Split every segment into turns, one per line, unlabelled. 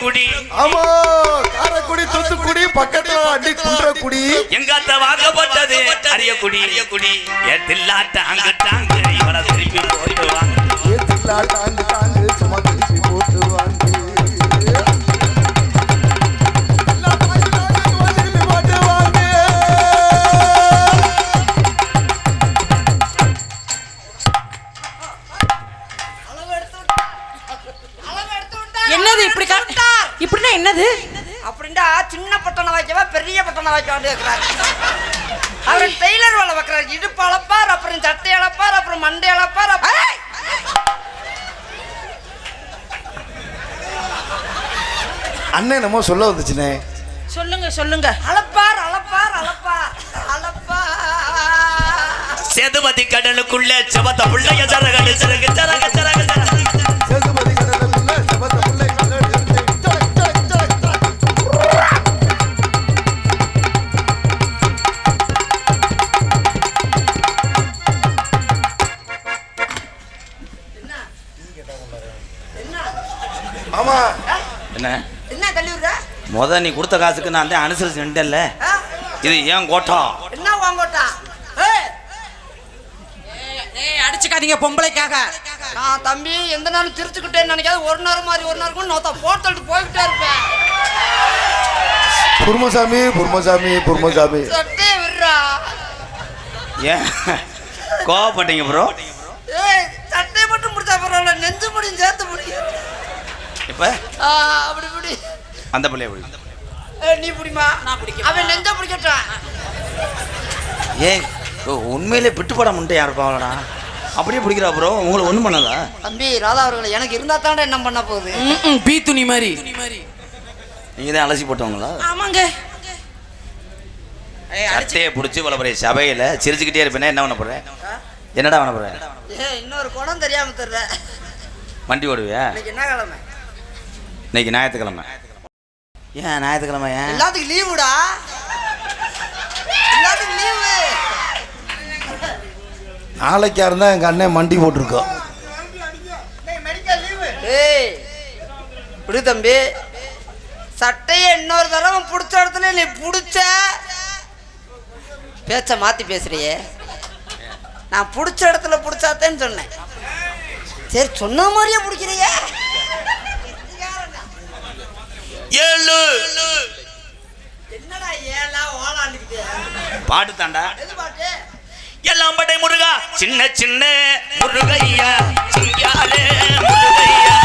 குன்றக்குடி
ஆமா காரைக்குடி தூத்துக்குடி பக்கத்துல அடி குன்றக்குடி.
எங்க அத்தை வாக்கப்பட்டது அரியக்குடி. அரியக்குடி. ஏ தில்லாட்ட அங்கு டாங்கு இவரை திருப்பி போட்டு வாங்க.
ஏ தில்லா டாங்கு
வேண்டியிருக்கிறார் அவர் டெய்லர் வேலை வைக்கிறார் இடுப்பு அளப்பார் அப்புறம் சட்டை அளப்பார் அப்புறம் மண்டை அளப்பார்
அண்ணன் என்னமோ சொல்ல வந்துச்சுனே.
சொல்லுங்க சொல்லுங்க.
அளப்பார் அளப்பார் அளப்பார் அளப்பார்
சேதுபதி கடலுக்குள்ள செவத்த பிள்ளைய சரகடு சரகு சரக சரக.
ஆமா.
என்ன?
என்ன தள்ளி விடுற
முத நீ கொடுத்த காசுக்கு நான் தான் அனுசரிச்சு நின்றல? இது ஏன் கோட்டம்
என்ன ஏய்,
ஏய் அடிச்சுக்காதீங்க பொம்பளைக்காக.
நான் தம்பி எந்த நாளும் திருச்சுக்கிட்டேன்னு நினைக்காது ஒரு நேரம் மாதிரி ஒரு நேரம் நோத்த போட்டு போய்கிட்டே இருப்பேன்.
புர்மசாமி புர்மசாமி புர்மசாமி.
சட்டே விடுறா.
ஏன்? கோவப்பட்டீங்க ப்ரோ
ஏய் சட்டை மட்டும் முடிச்சா பரவாயில்ல நெஞ்சு முடியும் சேர்த்து முடியும்
இப்போ
அப்படி பிடி
அந்த பிள்ளைய பிடி
ஏய், நீ பிடிமா?
நான் பிடிக்கிறேன்.
அவன் நெஞ்ச பிடிக்கட்டான்
ஏய் ஓ, உண்மையிலே பிட்டுப்பட முட்டை யார் பாவலடா? அப்படியே பிடிக்கிறா ப்ரோ உங்களை ஒன்றும் பண்ணதா
தம்பி ராதா அவர்களை எனக்கு இருந்தா தாண்டா என்ன பண்ண போகுது?
பீ துணி மாதிரி.
நீங்கள் தான் அலசி போட்டவங்களா?
ஆமாங்க.
சட்டையை பிடிச்சி பெரிய சபையில் சிரிச்சுக்கிட்டே இருப்பேனே என்ன பண்ண போகிறேன் என்னடா பண்ண போகிறேன்
ஏ இன்னொரு குடம் தெரியாம தெரியல
வண்டி ஓடுவியா?
என்ன கிழமை?
இன்னைக்கு ஞாயிற்றுக்கிழமை. ஏன் ஞாயிற்றுக்கிழமை? ஏன்
எல்லாத்துக்கும் லீவுடா எல்லாத்துக்கும் லீவு
நாளைக்கா இருந்தா எங்க அண்ணன் மண்டி போட்டிருக்கோம்
ஏய் விடு தம்பி. சட்டையை இன்னொரு தடவை பிடிச்ச இடத்துல நீ பிடிச்ச பேச்ச மாத்தி பேசுறியே. நான் பிடிச்ச இடத்துல பிடிச்சாத்தேன்னு சொன்னேன். சரி சொன்ன மாதிரியே பிடிக்கிறியே.
ஏழு.
என்னடா ஏலா ஓலாண்டுக்கிட்டு
பாட்டு தாண்டா.
பாட்டு?
எல்லாம் படை முருகா. சின்ன சின்ன முருகையா சிங்காரே முருகையா.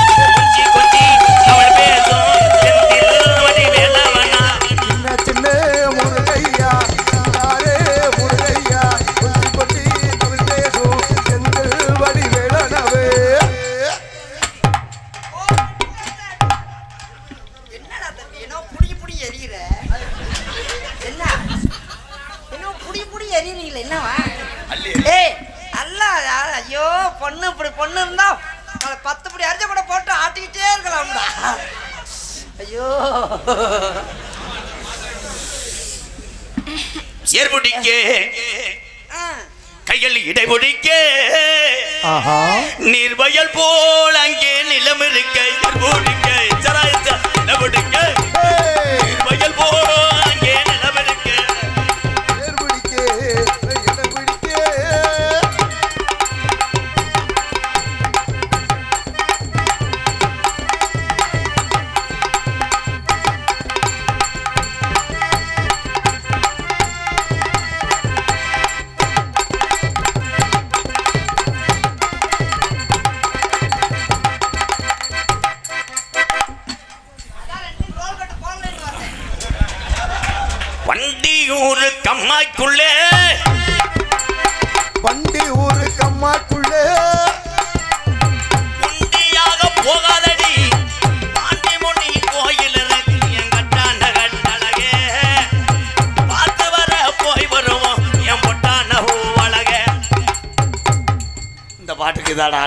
இதாடா.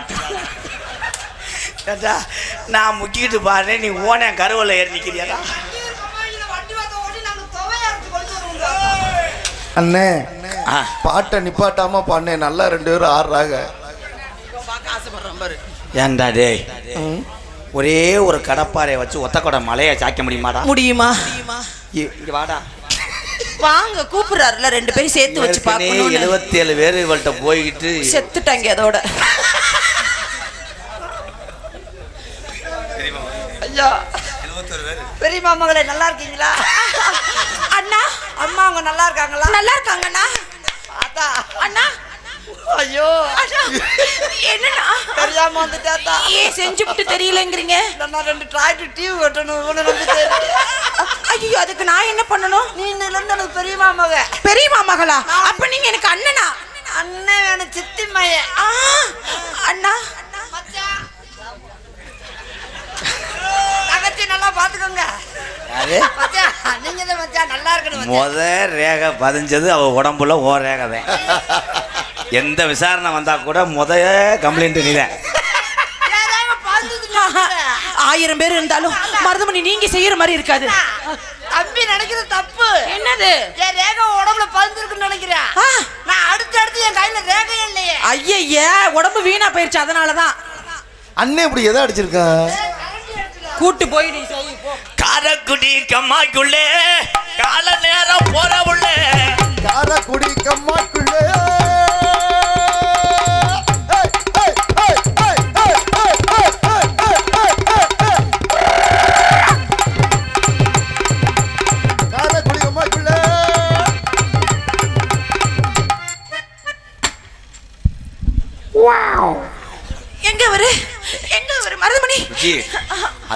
ஏண்டா, நான் முக்கிட்டு பாரு நீ ஓன கருவல ஏறி
வருவோம்
அண்ணே
ஆ,
பாட்டை நிப்பாட்டாம பண்ணே நல்லா ரெண்டு பேரும் ஆடுறாங்க.
ஏன்டா டேய் ஒரே ஒரு கடப்பாறையை வச்சு ஒத்தக்கொடை மலையை சாய்க்க முடியுமாடா?
முடியுமா?
இங்க வாடா.
வாங்க கூப்பிடுறாருல ரெண்டு பேரும் சேர்த்து வச்சு பார்க்கணும்
எழுபத்தி ஏழு பேர் இவள்கிட்ட போய்கிட்டு
செத்துட்டாங்க அதோட.
ஐயா பெரிய மாமகளே நல்லா இருக்கீங்களா?
அண்ணா.
அம்மா அவங்க நல்லா இருக்காங்களா?
நல்லா இருக்காங்கண்ணா.
ஆத்தா
அண்ணா.
ஐயோ.
என்னண்ணா?
தெரியாம வந்துட்டாத்தா
ஏன் செஞ்சுவிட்டு தெரியலங்கிறீங்க?
நான் ரெண்டு டிராக்டர் டிவி வெட்டணும் இவனை
ஐயோ அதுக்கு நான் என்ன பண்ணணும்?
நீ இருந்து எனக்கு பெரிய மாமக
பெரியம்மா மகளா? அப்ப நீங்க எனக்கு அண்ணனா?
அண்ணன் வேணும் சித்தி மையன்
ஆ, அண்ணா
மச்சான் தங்கச்சி நல்லா பாத்துக்கோங்க
யாரு
மச்சான் நீங்க தான் மச்சான் நல்லா இருக்கணும் மச்சான்.
முத ரேகை பதிஞ்சது அவ உடம்புல ஓ ரேகை தான் எந்த விசாரணை வந்தா கூட முத கம்ப்ளைண்ட்
யாராவது பாத்துட்டு
ஆயிரம் பேர் இருந்தாலும் மருதமணி நீங்க செய்யற மாதிரி இருக்காது.
தம்பி நினைக்கிறது தப்பு.
என்னது?
என் ரேகை உடம்புல பதிஞ்சிருக்குன்னு நினைக்கிறேன். நான் அடுத்து அடுத்து என் கையில ரேகை இல்லையே.
ஐயய்ய உடம்பு வீணா போயிருச்சு அதனாலதான்.
அண்ணன் இப்படி எதை அடிச்சிருக்கான்
கூட்டு போய் நீ செய். போ
காரக்குடி கம்மாய்க்குள்ளே கால நேரம்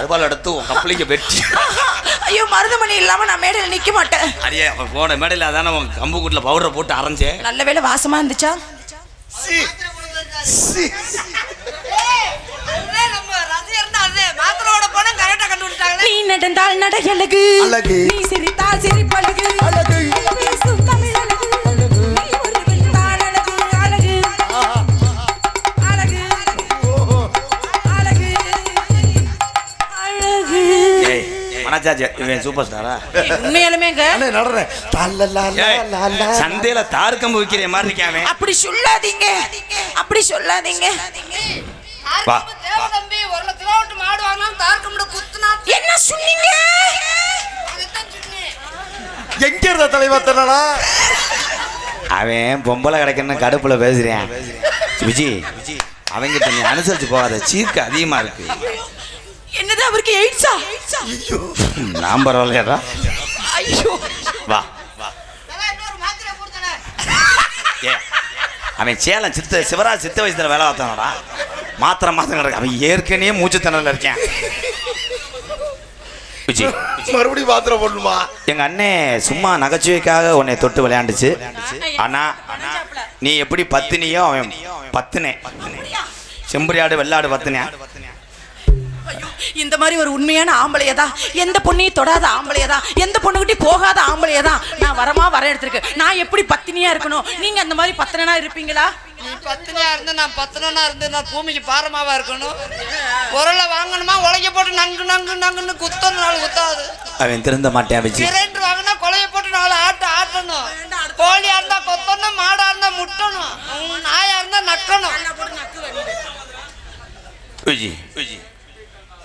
அருவாள் எடுத்து உன் கப்பலிங்க வெட்டி.
ஐயோ மருதமணி இல்லாம நான் மேடையில் நிக்க மாட்டேன்.
அடியே அவன் போன மேடையில் அதானே உன் கம்பு கூட்டில் பவுடரை போட்டு அரைஞ்சேன்
நல்ல வேளை வாசமா இருந்துச்சா?
சி. சி.
அதே நம்ம ரசிகர்னா அதே மாத்திரோட போனா கரெக்டா கண்டுபிடிச்சாங்களே
நீ நடந்தால் நட அழகு. நீ சிரித்தால் சிரிப்பழகு.
சூப்பர் ஸ்டாரா
உண்மையாலுமேங்க
நடறேன்
சந்தையில மாதிரி இருக்காமே
அப்படி சொல்லாதீங்க. அப்படி சொல்லாதீங்க.
எங்க இருந்த தலைவா தரடா
அவன் பொம்பளை கிடைக்கணும் கடுப்புல பேசுறேன். விஜி அவங்கிட்ட நீ அனுசரிச்சு போகாத. சீர்க்கு அதிகமா இருக்கு.
என்னது அவருக்கு எய்ட்ஸா
ம், நான் பரவாயில்லையாடா
ஐயோ.
வா ஏ அவன் சேலம் சித்த சிவராஜ் சித்த வயசுல வேலை பார்த்தானடா. மாத்திரை மாத்திரம் கிடக்கு. அவன் ஏற்கனவே மூச்சு திணறல இருக்கேன்.
மறுபடியும் பாத்திரம் போடணுமா?
எங்க அண்ணே சும்மா நகைச்சுவைக்காக உன்னை தொட்டு விளையாண்டுச்சு. ஆனா நீ எப்படி பத்தினியோ அவன் பத்துனே. செம்பரியாடு வெள்ளாடு பத்துனே
இந்த மாதிரி ஒரு உண்மையான ஆம்பளையதா? எந்த பொண்ணையும் தொடாத ஆம்பளையதா? எந்த பொண்ணுகிட்டே போகாத ஆம்பளையதா? நான் வரமா வர எடுத்திருக்கேன். நான் எப்படி பத்தினியா இருக்கணும்? நீங்க அந்த மாதிரி பத்தினா இருப்பீங்களா?
நீ பத்தினியா இருந்து நான் பத்தினா இருந்து நான் பூமிக்கு பாரமாவா இருக்கணும்? பொருளை வாங்கணுமா? உழைக்க போட்டு நங்கு நங்கு நங்குன்னு குத்தணும் நாள் குத்தாது.
அவன் திருந்த மாட்டேன்
சிலிண்டர் வாங்கினா கொலைய போட்டு நாலு ஆட்டு ஆட்டணும். கோழியா இருந்தா கொத்தணும் மாடா இருந்தா முட்டணும். நாயா இருந்தா நக்கணும்.
விஜி விஜி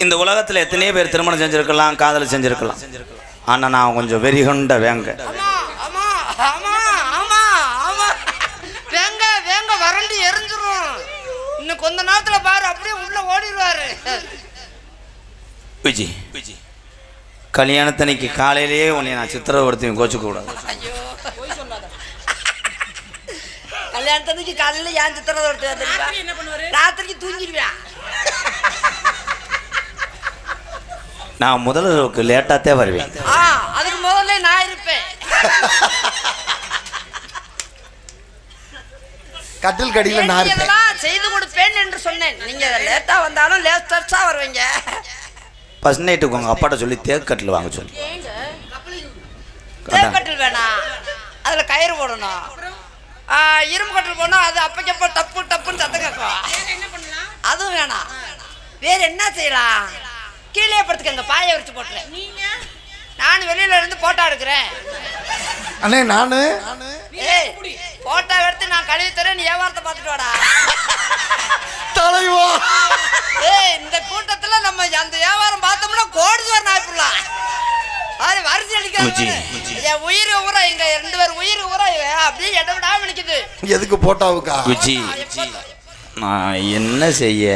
இந்த உலகத்துல எத்தனையோ பேர் திருமணம் செஞ்சிருக்கலாம் காதல் செஞ்சிருக்கலாம். ஆனா நான் கொஞ்சம் வெறிகொண்ட வேங்க.
ஆமா ஆமா ஆமா ஆமா ஆமா வேங்க வேங்க வறண்டு எரிஞ்சிரும். இன்னும் கொஞ்ச நேரத்துல பாரு அப்படியே உள்ள ஓடிடுவாரு.
விஜி விஜி கல்யாணத்தன்னைக்கு காலையிலேயே உன்னை நான் சித்திரவடுத்தி கோச்சுக்க கூடாது.
ஐயோ. கல்யாணத்தன்னைக்கு காலையில ஏன் வந்துருவா ராத்திரிக்கு தூங்கிடுவேன்.
நான் முதல்வருக்கு லேட்டாத்தே வருவேன்.
ஆ அதுக்கு முதல்ல நான் இருப்பேன்.
கட்டில் கடியில நான் இருப்பேன்.
செய்து கொடுப்பேன் என்று சொன்னேன். நீங்க லேட்டா வந்தாலும் லேட்டஸ்டா வருவீங்க.
ஃபர்ஸ்ட் நைட்டுக்கு உங்கள் அப்பாட்ட சொல்லி தேக்கட்டில் வாங்க சொல்லி.
தேக்கட்டில் வேணாம் அதுல கயிறு போடணும். இரும்பு கட்டில் போனா அது அப்பக்கப்ப டப்பு டப்புன்னு சத்தம் கேட்கும். அதுவும் வேணாம். வேற என்ன செய்யலாம்? கீழே படுத்துக்கங்க பாய விரிச்சு போட்டுறேன் நீங்க? நான் வெளியில இருந்து போட்டோ எடுக்கிறேன்.
அண்ணே நானு?
ஏய் போட்டோ எடுத்து நான் கழுவி தரேன் நீ வியாபாரத்தை பார்த்துட்டு வாடா?
தலைவா?
ஏய் இந்த கூட்டத்துல நம்ம அந்த
வியாபாரம் பார்த்தோம்னா கோடிச்சுவர் நாய்ப்புலாம் அது வரிசை அடிக்காது
என் உயிர் ஊற எங்க ரெண்டு பேர் உயிர் ஊற அப்படியே எடவிடாம நிக்குது
எதுக்கு போட்டாவுக்கா?
குச்சி நான் என்ன செய்ய?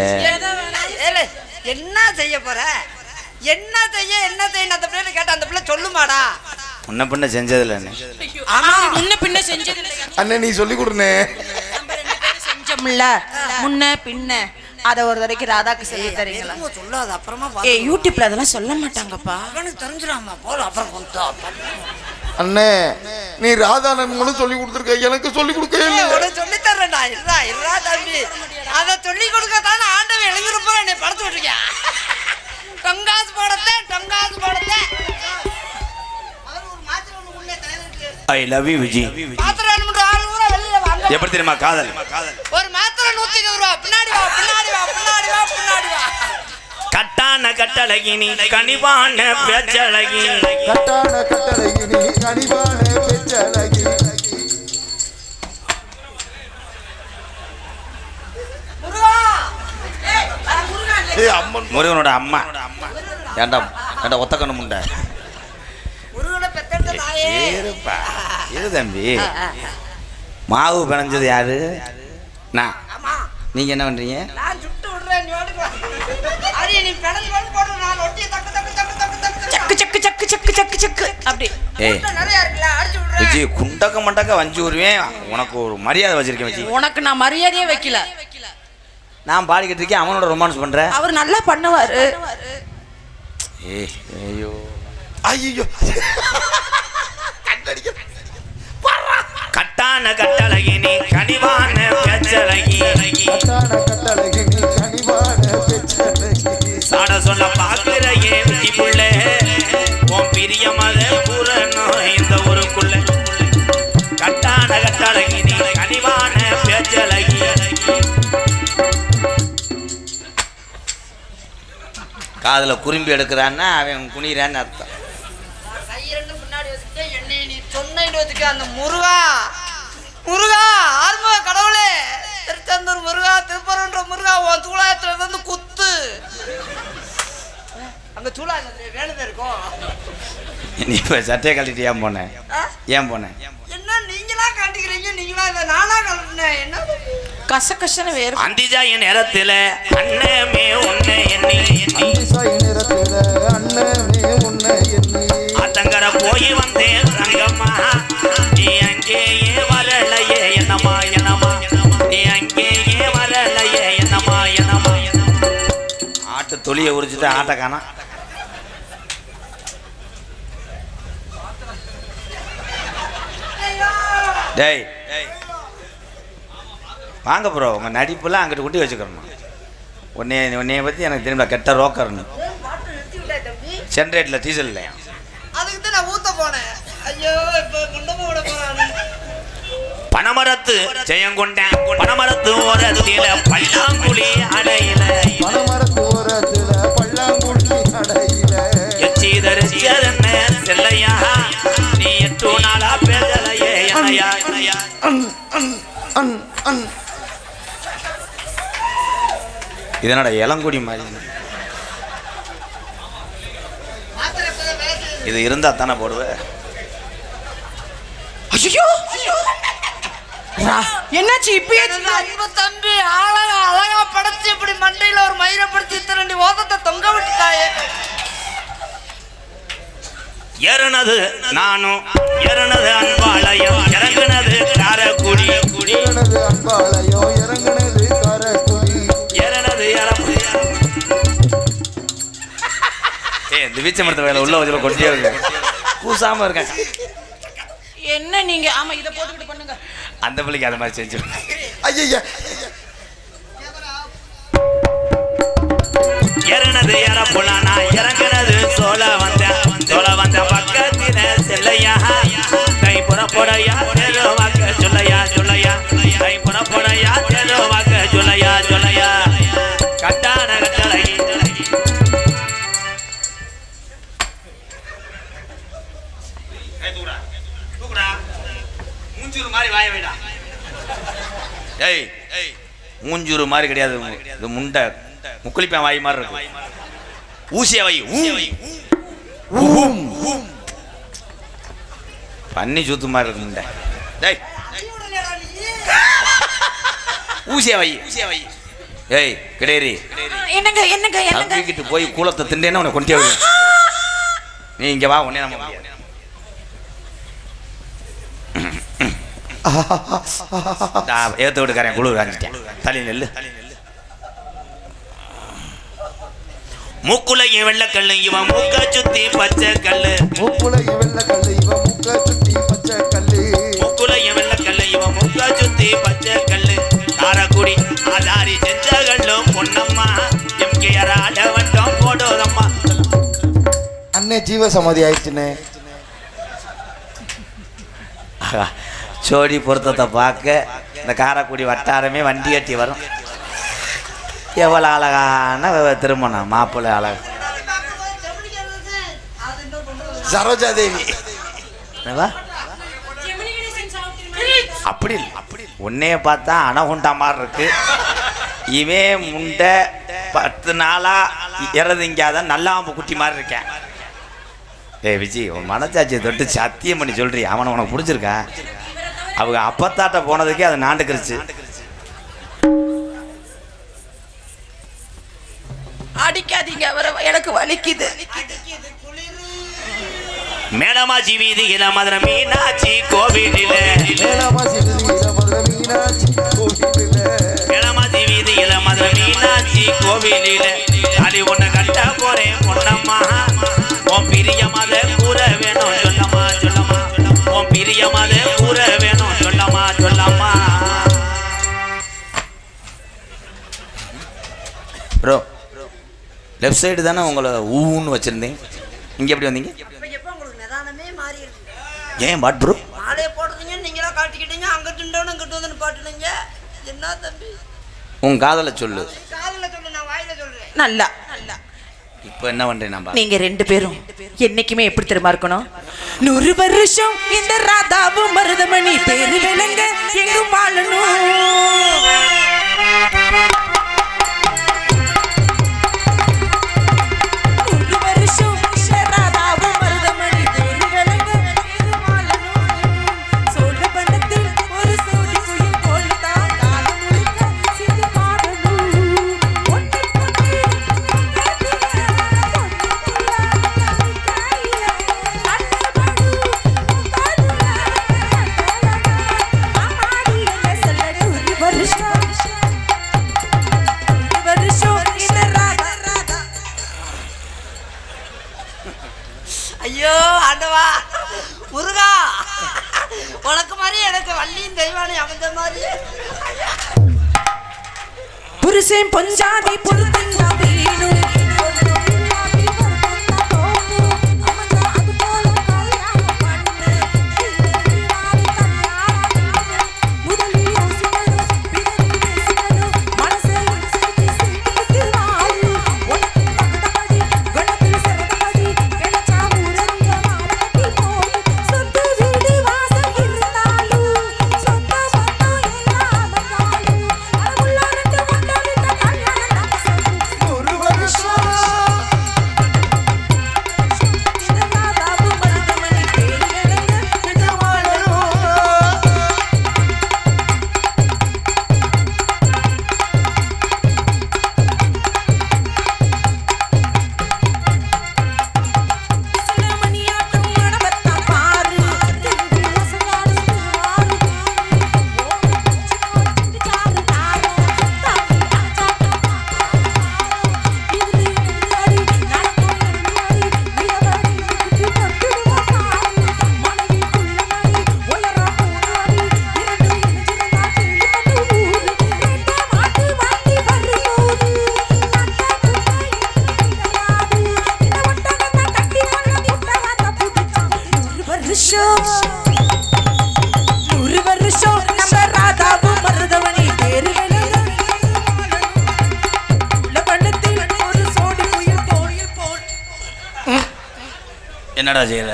என்ன செய்ய போற? என்ன செய்ய என்ன செய்ய அந்த பிள்ளை கேட்ட அந்த பிள்ளை சொல்லுமாடா?
முன்ன பின்ன செஞ்சதில்ல
ஆமா முன்ன பின்ன செஞ்சது இல்லையா?
அண்ணன் நீ சொல்லி கொடுனே
நம்ம ரெண்டு பேரும் செஞ்சோம்ல. முன்ன பின்ன. அத ஒரு தடவைக்கு ராதாக்கு சொல்லி தரீங்களா
சொல்லாத அப்புறமா
ஏ யூடியூப்ல அதெல்லாம் சொல்ல மாட்டாங்கப்பா.
அவனுக்கு தெரிஞ்சிடாமா போல அப்புறம் கொண்டா
அண்ணே நீ ராதானன் சொல்லி கொடுத்துருக்க எனக்கு சொல்லி கொடுக்கவே இல்லை
சொல்லி தர்றேன்டா இருடா இருடா தம்பி. அதை சொல்லி கொடுக்கத்தானே ஆண்டவன் எழுந்திருப்போம் என்னை படுத்து விட்டுருக்கேன் டொங்காசு போடத்தே டொங்காசு போடத்தே. ஒரு
ஐ லவ் யூ விஜி
மாத்திரை வேணும்ன்ற ஆள் ஊரா வெளியில வாங்க.
எப்படி தெரியுமா காதல்?
ஒரு மாத்திரை நூத்தி இருபது ரூபா. பின்னாடி வா பின்னாடி வா பின்னாடி வா பின்னாடி வா.
கட்டான கட்டழகி நீ கனிவான பேச்சழகி.
கட்டான கட்டழகி நீ கனிவான பெச்சழகி.
முருகனோட அம்மா. ஏண்டா ஏண்டா ஒத்த கண்ணு முண்டை இரு தம்பி. மாவு பிணைஞ்சது யாரு? நான். நீங்க என்ன பண்றீங்க?
நான் சுட்டு விடுறேன் நீ ஓடி வா. அடி நீ பிணைஞ்சு வந்து போடு நான் ஒட்டியை தக்கு தக்கு தக்கு தக்கு தக்கு
சக்கு சக்கு சக்கு சக்கு சக்கு சக்கு. அப்படி.
ஏய்.
நிறைய இருக்குல்ல அடிச்சு விடுறேன்.
விஜி குண்டக்க மண்டக்க வஞ்சி விடுவேன் உனக்கு ஒரு மரியாதை வச்சிருக்கேன் விஜி
உனக்கு நான் மரியாதையே வைக்கல.
நான் பாடிக்கிட்டு இருக்கேன் அவனோட ரொமான்ஸ் பண்றேன்
அவர் நல்லா பண்ணுவாரு.
ஏய் ஐயோ.
ஐயோ
கட்டான கட்டழகி நீ கனிவான
கட்டான கட்டழகி நீ கனிவான பெச்சழகி
சாட சொல்ல பாக்குற விஜி புள்ள உன் பிரிய மத பூரணும் இந்த ஊருக்குள்ள. கட்டான கட்டழகி நீ கனிவான பேச்சழகி காதுல குறும்பி எடுக்கிறான்னா அவன் குனிறான்னு அர்த்தம்.
முன்னாடி வச்சுட்டு என்னை நீ வச்சுக்க அந்த முருகா. முருகா ஆர்ம கடவுளே. திருச்செந்தூர் முருகா திருப்பரன்ற முருகா உன் சூழாயத்துல இருந்து குத்து. அங்க சூழாயத்துல வேணுதே இருக்கும்.
நீ இப்போ சட்டையை கழட்டிட்டு ஏன் போனேன்? ஏன் போனேன்
என்ன நீங்களா காட்டிக்கிறீங்க நீங்களா இதை நானா கலட்டினேன் என்ன?
கச கசன்னு வேறு.
அந்திஜாய நேரத்துல அண்ணமே உன்னை எண்ணி. தொலியை உரிச்சிட்டு ஆட்டை காணா. டேய். வாங்க ப்ரோ உங்கள் நடிப்பெல்லாம் அங்கிட்டு குட்டி வச்சுக்கிறணும் உன்னைய உன்னைய பற்றி எனக்கு தெரியுமா கெட்ட ரோக்கர்னு. ஜென்ரேட்டில் டீசல் இல்லையா?
அதுக்கு தான் நான் ஊத்த போனேன். ஐயோ இப்ப குண்டமா விட போறான்.
பனமரத்து ஜெயங்கொண்டேன் பனமரத்து ஓரத்தில பல்லாங்குழி அடையில இதனோட இளங்குடி மாதிரி. இது இருந்தா தானே போடுவேன்
என்னாச்சு இப்பயே
தம்பி அழகா அழகா படைச்சு இப்படி மண்டையில ஒரு மயிரை படுத்தி திரண்டி ஓதத்தை தொங்க விட்டுட்டாயே.
ஏறுனது நானும் ஏறுனது அன்பாளையம் இறங்குனது காரக்குடி. குடி
இறங்குனது
இந்த வீச்ச மரத்து வேலை உள்ள வச்சு கொண்டே இருக்கு. கூசாம இருக்கேன்.
என்ன நீங்க? ஆமா இத போட்டுக்கிட்டு பண்ணுங்க.
அந்த பிள்ளைக்கு அது மாதிரி செஞ்சு
ஐயா
இறனது இறப்புலானா? இறங்குனது சோழ வந்த. சோழ வந்த பக்கத்தில செல்லையா? கை புறப்படையா சொல்லையா? மாதிரி கிடையாது. இது முண்டை. முக்குளிப்பேன் வாய் மாதிரி இருக்கு. ஊசிய வை. பண்ணி சுத்து மாதிரி இருக்குண்ட டேய். ஊசியா வை. ஏய் கிடையாது
என்னங்க என்னங்க என்னங்க?
போய் கூலத்தை திண்டேன்னு உன்னை கொண்டே நீ இங்க வா உன்னே நம்ம ஏத்த வீட்டுக்காரன் குழு காஞ்சிட்டேன். தள்ளி நெல்லு. மூக்குலையும் வெள்ளக்கல்லு இவன் மூக்க சுத்தி பச்சை கல்லு.
மூக்குலையும் வெள்ளை கல்லு இவன் முக்க சுத்தி பச்சை கல்லு.
மூக்குலையும் வெள்ளக்கல்லு இவன் மூக்க சுத்தி பச்சை கல்லு. காரக்குடி ஆதாரி செஞ்ச கல்லும் பொன்னம்மா. எம்கேஆர் ஆட வட்டம் போடுதம்மா
அண்ணே ஜீவ சமாதி ஆயிடுச்சுண்ணே.
ஆஹா, ஜோடி பொருத்தத்தை பார்க்க இந்த காரைக்குடி வட்டாரமே வண்டி கட்டி வரும். எவ்வளோ அழகான திருமணம் மாப்பிள்ளை அழகு.
சரோஜா தேவி.
என்னவா? அப்படி இல்லை. அப்படி. உன்னைய பார்த்தா அணகுண்டா மாதிரி இருக்கு. இவன் முண்டை பத்து நாளா இறதுங்காத நல்லாம்பு குட்டி மாதிரி இருக்கேன். ஏய் விஜய் உன் மனச்சாட்சியை தொட்டு சத்தியம் பண்ணி சொல்றி அவனை உனக்கு பிடிச்சிருக்கா? அவங்க அப்பத்தாட்ட போனதுக்கே அது நாண்டுக்கிருச்சு.
அடிக்காதீங்க அவரை எனக்கு வலிக்குது.
மேலமாச்சி வீதி இளமதுர மீனாட்சி கோவிலில்.
மேலாமாசி வீதியில மதுரை மீனாட்சி கோவிலில்.
மேலமாச்சி வீதி இளமதுர மீனாட்சி கோவிலில். தாலி ஒன்று கட்ட போறேன் பொன்னம்மா. உன் பிரியமாத லெஃப்ட் சைடு தானே உங்களை ஊன்னு வச்சுருந்தேன். இங்கே எப்படி வந்தீங்க?
இப்ப எப்ப உங்களுக்கு நிதானமே மாறி இருக்கு
ஏன் வாட் ப்ரோ
மாலையை போடுறீங்க நீங்களா காட்டிக்கிட்டீங்க அங்கிட்டு இருந்தவனும் இங்கிட்டு வந்து பாட்டுனீங்க என்ன தம்பி?
உன் காதலை சொல்லு.
காதுல சொல்லு நான் வாயில சொல்றேன்.
நல்லா. நல்லா.
இப்போ என்ன பண்ணுறேன் நம்ம
நீங்க ரெண்டு பேரும் என்னைக்குமே எப்படி தெரியுமா இருக்கணும்? நூறு வருஷம் இந்த ராதாவும் மருதமணி பேரு விளங்க எங்கும் வாழணும். சேம் பஞ்சாதி புல் பொருத்தங்க வீணும்
என்னடா செய்யற?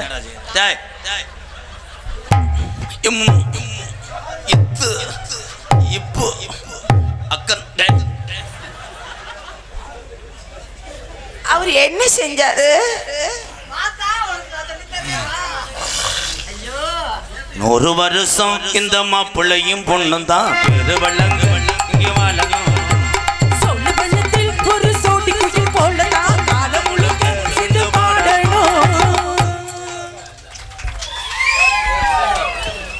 இத்து. இப்பு. அக்கன்.
அவர் என்ன செஞ்சாரு?
நூறு வருஷம் இந்த மாப்பிள்ளையும் பொண்ணும் தான் பெரு வழங்க இங்கே வழங்க